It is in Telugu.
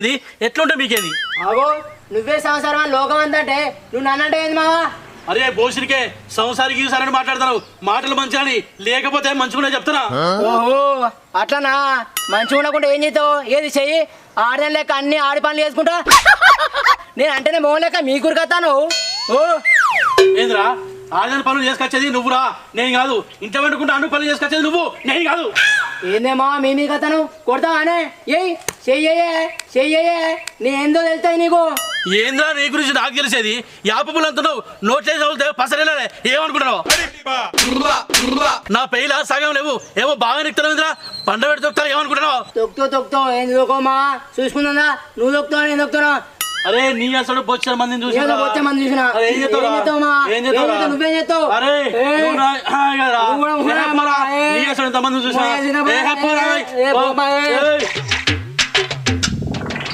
ఇది? ఎట్లుంటే మీకేది? అగో నువ్వే సంవత్సరం అని లోకం అంతా అంటే నువ్వు నన్నంటే ఏంది మావా? అరే భోషుడికే సంసారికి సరని మాట్లాడతాను మాటలు మంచిగాని లేకపోతే మంచిగానే చెప్తున్నా. ఓహో అట్లనా? మంచిగా ఉండకుండా ఏం చేస్తావు? ఏది చెయ్యి? ఆడదాని లెక్క అన్ని ఆడి పనులు చేసుకుంటా? నేను అంటేనే మోహన్ లెక్క మీ కురికత్తాను ఓ. ఏంద్రా? ఆడని పనులు చేసుకొచ్చేది నువ్వురా? నేను కాదు. ఇంట్లో వండుకుంటే అన్ని పనులు చేసుకొచ్చేది నువ్వు. నేను కాదు. ఏందేమా మీ మీ కథను? కొడతావానే ఏయ్ చెయ్యే చెయ్యే నేందో తెలుస్తాయి నీకు? ఏంద్రా నీ గురించి నాకు తెలిసేది? యాపపులు అంటున్నావు. నోట్లేసి చదివితే పసరేలే ఏమనుకుంటున్నావు? నా పెయిల సగం లేవు. ఏమో బాగా నిక్తున్నావురా పండ పెట్టి తొక్కుతావు ఏమనుకుంటున్నావు? తొక్కుతో తొక్కుతో ఏంది తొక్కమా? చూసుకుందా నువ్వు తొక్కుతావు నేను తొక్కుతున్నా అరే నీ అసలు బొచ్చిన మందిని చూసి మంది చూసినా. ఏం? ఏం? ఏం? ఏం చేస్తావు? నువ్వేం చేస్తావు? అరే ఏయ్. నువ్వు నా- ఆ, ఇకరా. నువ్వు కూడా ఏ పోరా, పోరా. ఏయ్. నీ అసలు ఎంతమందిని చూసినా?